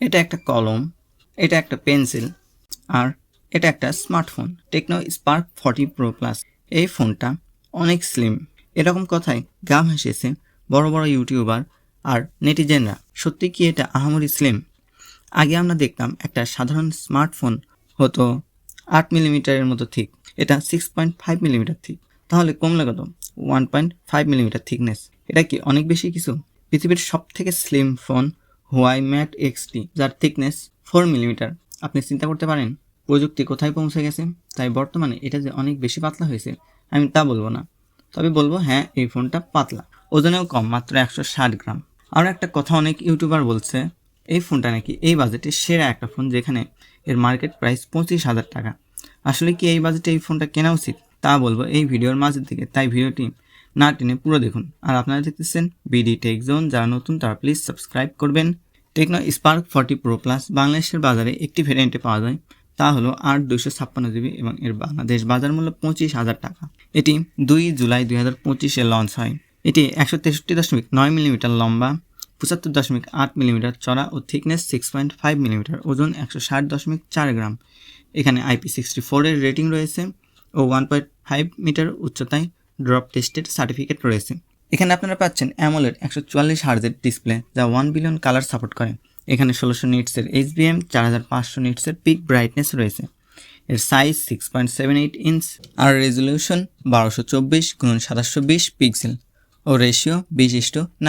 এটা একটা কলম, এটা একটা পেন্সিল আর এটা একটা smartphone. Tecno Spark forty pro plus. এই ফোনটা অনেক স্লিম। এরকম কথায় গা ভাসিয়েছে বড় বড় ইউটিউবার আর নেটিজেনরা। সত্যি কি এটা আহামরি স্লিম? আগে আমরা দেখতাম একটা সাধারণ স্মার্টফোন হতো আট মিলিমিটারের মতো থিক এটা six point five millimetre thick তাহলে কমলে কত? One point five millimetre thickness. এটা কি অনেক বেশি কিছু? পৃথিবীর সব থেকে slim phone Huawei Mate XT যার থিকনেস ফোর মিলিমিটার আপনি চিন্তা করতে পারেন, প্রযুক্তি কোথায় পৌঁছে গেছে? তাই বর্তমানে এটা যে অনেক বেশি পাতলা হয়েছে, আমি তা বলব না। তবে বলব হ্যাঁ এই ফোনটা পাতলা। ওজনেও কম, মাত্র একশো ষাট গ্রাম। আর একটা কথা অনেক ইউটিউবার বলছে, এই ফোনটা নাকি এই বাজেটে সেরা একটা ফোন, যেখানে এর মার্কেট প্রাইস পঁচিশ হাজার টাকা। আসলে কি এই বাজেটে এই ফোনটা কেনা উচিত? তা বলব এই ভিডিওর মাঝের দিকে। তাই ভিডিওটি না টেনে পুরো দেখুন। আর আপনারা দেখতেছেন বিডি টেক জোন যারা নতুন তারা প্লিজ সাবস্ক্রাইব করবেন। Tecno Spark forty pro plus বাংলাদেশের বাজারে একটি ভেরিয়েন্টে পাওয়া যায়। তা হলো আট দুশো ছাপ্পান্ন জিবি এবং এর বাংলাদেশ বাজার মূল্য পঁচিশ হাজার টাকা। এটি দুই জুলাই দুই হাজার পঁচিশে লঞ্চ হয়। এটি একশো তেষট্টি দশমিক নয় মিলিমিটার লম্বা, পঁচাত্তর দশমিক আট মিলিমিটার চড়া ও thickness six point five millimetre, ওজন একশো ষাট দশমিক চার গ্রাম। এখানে আইপি সিক্সটি ফোরের রেটিং রয়েছে ও ওয়ান পয়েন্ট ফাইভ মিটার উচ্চতায় ড্রপ টেস্টের সার্টিফিকেট রয়েছে। এখানে আপনারা পাচ্ছেন অ্যামোলের একশো চুয়াল্লিশ হার্জের ডিসপ্লে যা ওয়ান বিলিয়ন কালার সাপোর্ট করে। এখানে ষোলোশো নিটসের এইচবিএম চার হাজার পাঁচশো নিটসের পিক ব্রাইটনেস রয়েছে। এর size six point seven eight inch আর রেজলিউশন বারোশো চব্বিশ গুণ সাতাশশো বিশ পিক্সেল ও রেশিও বিশ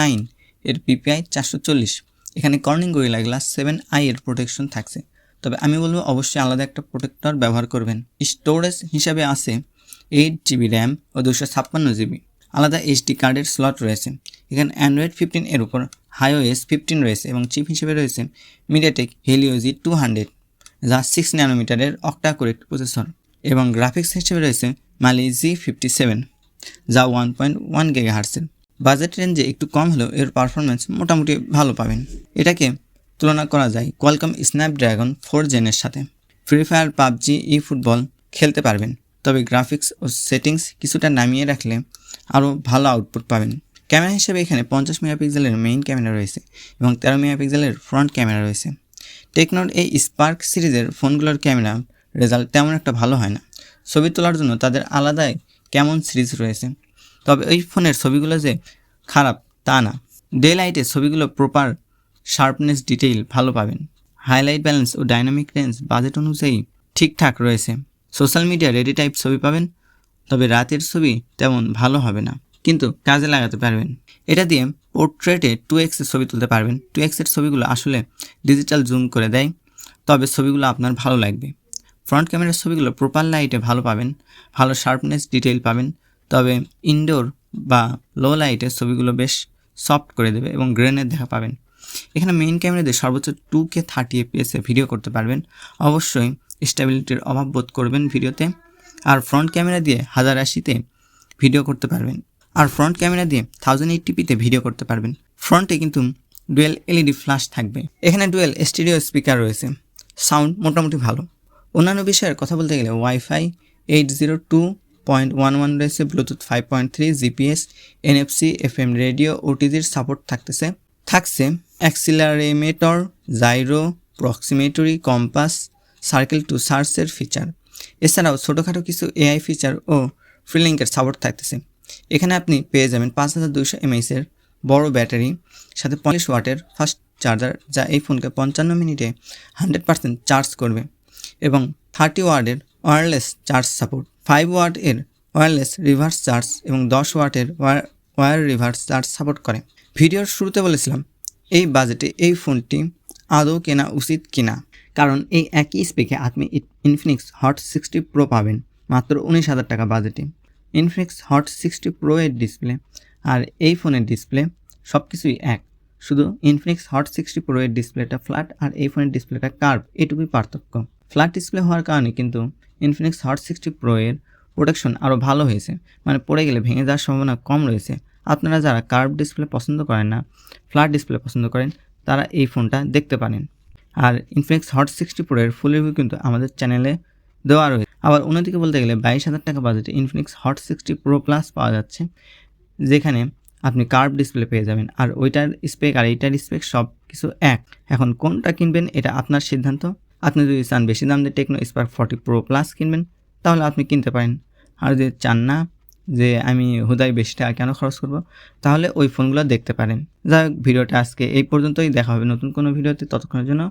নাইন এর পিপিআই চারশো চল্লিশ। এখানে Corning Gorilla Glass seven i এর প্রোটেকশন থাকছে। তবে আমি বলব, অবশ্যই আলাদা একটা প্রোটেক্টর ব্যবহার করবেন। স্টোরেজ হিসাবে আছে এইট জিবি র্যাম ও দুশো ছাপ্পান্ন জিবি আলাদা এইচডি কার্ডের স্লট রয়েছে। এখানে অ্যান্ড্রয়েড ফিফটিন এর উপর হাইওএস ফিফটিন রয়েছে এবং চিপ হিসেবে রয়েছে MediaTek Helio G two hundred যা সিক্স ন্যানোমিটারের অক্টা কোরেক্ট প্রসেসর এবং গ্রাফিক্স হিসেবে রয়েছে মালি জি ফিফটি সেভেন যা ওয়ান পয়েন্ট ওয়ান গেগা হার্সের বাজেট রেঞ্জে একটু কম হলেও এর পারফরমেন্স মোটামুটি ভালো পাবেন। এটাকে তুলনা করা যায় কোয়ালকম স্ন্যাপড্রাগন ফোর জেনের সাথে। ফ্রি ফায়ার পাবজি ই ফুটবল খেলতে পারবেন। তবে গ্রাফিক্স ও সেটিংস কিছুটা নামিয়ে রাখলে আরও ভালো আউটপুট পাবেন। ক্যামেরা হিসেবে এখানে পঞ্চাশ মেগাপিক্সেলের মেইন ক্যামেরা রয়েছে এবং তেরো মেগাপিক্সেলের ফ্রন্ট ক্যামেরা রয়েছে। টেকনোর এই স্পার্ক সিরিজের ফোনগুলোর ক্যামেরা রেজাল্ট তেমন একটা ভালো হয় না। ছবি তোলার জন্য তাদের আলাদাই কেমন সিরিজ রয়েছে। তবে এই ফোনের ছবিগুলো যে খারাপ তা না। ডে লাইটে ছবিগুলো প্রপার শার্পনেস ডিটেইল ভালো পাবেন। হাইলাইট ব্যালেন্স ও ডাইনামিক রেঞ্জ বাজেট অনুযায়ী ঠিকঠাক রয়েছে। সোশ্যাল মিডিয়া রেডি টাইপ ছবি পাবেন, তবে রাতের ছবি তেমন ভালো হবে না, কিন্তু কাজে লাগাতে পারবেন। এটা দিয়ে পোর্ট্রেটে টু এক্সের ছবি তুলতে পারবেন। টু এক্সের ছবিগুলো আসলে ডিজিটাল জুম করে দেয়, তবে ছবিগুলো আপনার ভালো লাগবে। ফ্রন্ট ক্যামেরার ছবিগুলো প্রপার লাইটে ভালো পাবেন, ভালো শার্পনেস ডিটেইল পাবেন, তবে ইনডোর বা লো লাইটের ছবিগুলো বেশ সফট করে দেবে এবং গ্রেনের দেখা পাবেন। এখানে মেইন ক্যামেরা দিয়ে সর্বোচ্চ টু কে থার্টি এপিএসে ভিডিও করতে পারবেন। অবশ্যই স্টেবিলিটির অভাব বোধ করবেন ভিডিওতে। আর ফ্রন্ট ক্যামেরা দিয়ে হাজার আশিতে ভিডিও করতে পারবেন। আর ফ্রন্ট ক্যামেরা দিয়ে থাউজেন্ড এইটটিপিতে ভিডিও করতে পারবেন। ফ্রন্টে কিন্তু ডুয়েল এলইডি ফ্ল্যাশ থাকবে। এখানে ডুয়েল স্টুডিও স্পিকার রয়েছে। সাউন্ড মোটামুটি ভালো। অন্যান্য বিষয়ের কথা বলতে গেলে WiFi eight zero two point one one রয়েছে Bluetooth five point three GPS NFC F M radio ওটিজির support থাকতেছে। থাকছে accelerometer gyro proximity compass circle to সার্চের ফিচার এছাড়াও ছোটোখাটো কিছু এআই ফিচার ও ফ্রিলিঙ্কের সাপোর্ট থাকতেছে। এখানে আপনি পেয়ে যাবেন পাঁচ হাজার দুইশো এমএইচের বড় ব্যাটারি, সাথে পঁয়ত্রিশ ওয়াটের ফাস্ট চার্জার যা এই ফোনকে পঞ্চান্ন মিনিটে হান্ড্রেড পার্সেন্ট চার্জ করবে, এবং থার্টি ওয়ার্ডের wireless charge support five watt এর ওয়্যারলেস রিভার্স চার্জ এবং দশ ওয়াটের ওয়্যার রিভার্স চার্জ সাপোর্ট করে। ভিডিওর শুরুতে বলেছিলাম, এই বাজেটে এই ফোনটি আদৌ কেনা উচিত কিনা? কারণ এই একই স্পেকে আপনি ইনফিনিক্স হট সিক্সটি প্রো পাবেন, মাত্র উনিশ হাজার টাকা বাজেটে ইনফিনিক্স হট সিক্সটি প্রো এর ডিসপ্লে আর এই ফোনের ডিসপ্লে সব কিছুই এক। শুধু ইনফিনিক্স হট সিক্সটি প্রো এর ডিসপ্লেটা ফ্ল্যাট আর এই ফোনের ডিসপ্লেটা কার্ভ এটুকুই পার্থক্য। ফ্ল্যাট ডিসপ্লে হওয়ার কারণে কিন্তু ইনফিনিক্স হট সিক্সটি প্রো এর প্রোটেকশন আরও ভালো হয়েছে। মানে পড়ে গেলে ভেঙে যাওয়ার সম্ভাবনা কম রয়েছে। আপনারা যারা কার্ভ ডিসপ্লে পছন্দ করেন না ফ্ল্যাট ডিসপ্লে পছন্দ করেন, তারা এই ফোনটা দেখতে পারেন। আর ইনফিনিক্স হট সিক্সটি প্রো এর ফুল রিভিউ কিন্তু আমাদের চ্যানেলে দেওয়া রয়েছে। আবার অন্যদিকে বলতে গেলে বাইশ হাজার টাকা বাজেটে Infinix Hot sixty pro plus পাওয়া যাচ্ছে, যেখানে আপনি কার্ভ ডিসপ্লে পেয়ে যাবেন। আর ওইটার স্পেক আর এইটার স্পেক সব কিছু এক। এখন কোনটা কিনবেন এটা আপনার সিদ্ধান্ত। আপনি যদি চান বেশি দাম দিয়ে Tecno Spark forty pro plus কিনবেন, তাহলে আপনি কিনতে পারেন। আর যদি চান না যে আমি হুদাই বেশি টাকা কেন খরচ করব? তাহলে ওই ফোনগুলো দেখতে পারেন। যাই হোক, ভিডিওটা আজকে এই পর্যন্তই। দেখা হবে নতুন কোনো ভিডিওতে। ততক্ষণের জন্য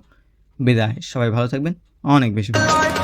বিদায়। সবাই ভালো থাকবেন। অনেক বেশি ভালো।